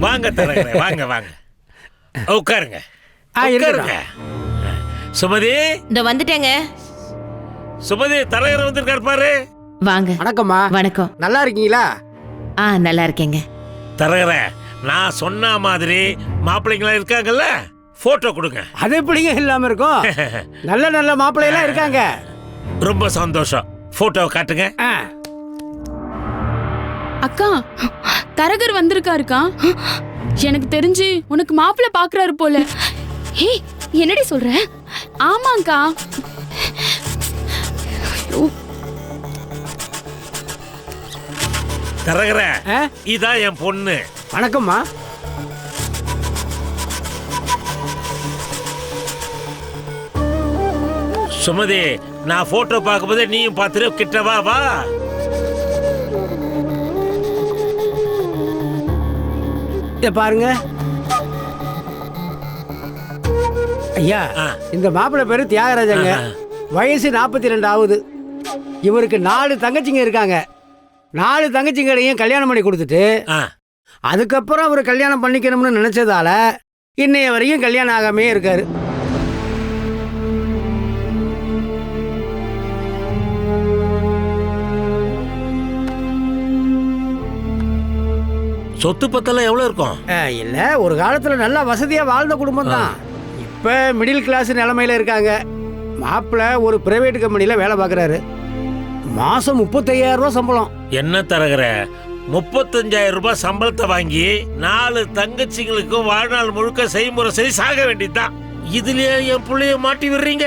வாங்க தரகரே வாங்க வாங்க. உட்காருங்க. உட்காருங்க. சுமதி? இந்த வந்துட்டேங்க. சுமதி தரகர் வந்திருக்காரு பாரு. வாங்க. வணக்கம்மா. வணக்கம். நல்லா இருக்கீங்களா? ஆ நல்லா இருக்கேங்க. தரகரே நான் சொன்ன மாதிரி மாப்பிள்ளைங்களா இருக்காங்கல்ல? போட்டோ கொடுங்க. அது எப்படிங்க இல்லாம இருக்கும்? நல்ல நல்ல மாப்பிள்ளையெல்லாம் இருக்காங்க. ரொம்ப சந்தோஷம். போட்டோ காட்டுங்க. ஆ, அக்கா தரகர் வந்திருக்காருக்கா? எனக்கு தெரிஞ்சு உனக்கு மாப்பிள்ளை பாக்குறாரு போல. ஏய் என்னடி சொல்ற? ஆமாங்கா. தரகரே இதான் என் பொண்ணு. வணக்கம்மா. சுமதி நான் போட்டோ பார்க்கும்போது நீயும் பார்த்துட்டு கிட்ட வா. இத பாருங்க. ஐயா. இந்த மாப்பிள்ளை பேரு தியாகராஜங்க. வயசு நாற்பத்தி ரெண்டு ஆகுது இவருக்கு நாலு தங்கச்சிங்க இருக்காங்க. நாலு தங்கச்சிங்களையும் கல்யாணம் பண்ணி கொடுத்துட்டு அதுக்கப்புறம் அவர் கல்யாணம் பண்ணிக்கணும்னு நினைச்சதால இன்னைய வரைக்கும் கல்யாணம் ஆகாமே இருக்காரு. சொத்து பத்தெல்லாம் எவ்வளோ இருக்கும்? இல்ல ஒரு காலத்துல நல்லா வசதியா வாழ்ந்த குடும்பம் தான் இப்ப மிடில் கிளாஸ் நிலைமையில இருக்காங்க. மாப்பிள்ளை ஒரு பிரைவேட் கம்பெனில வேலை பார்க்கறாரு மாசம் முப்பத்தையாயிரம் ரூபாய் சம்பளம். என்ன தரகர? முப்பத்தஞ்சாயிரம் ரூபாய் சம்பளத்தை வாங்கி நாலு தங்கச்சிங்களுக்கும் வாழ்நாள் முழுக்க செய்முறை சரி சாக வேண்டியதுதான். இதுலயே என் புள்ளைய மாட்டி விடுறீங்க.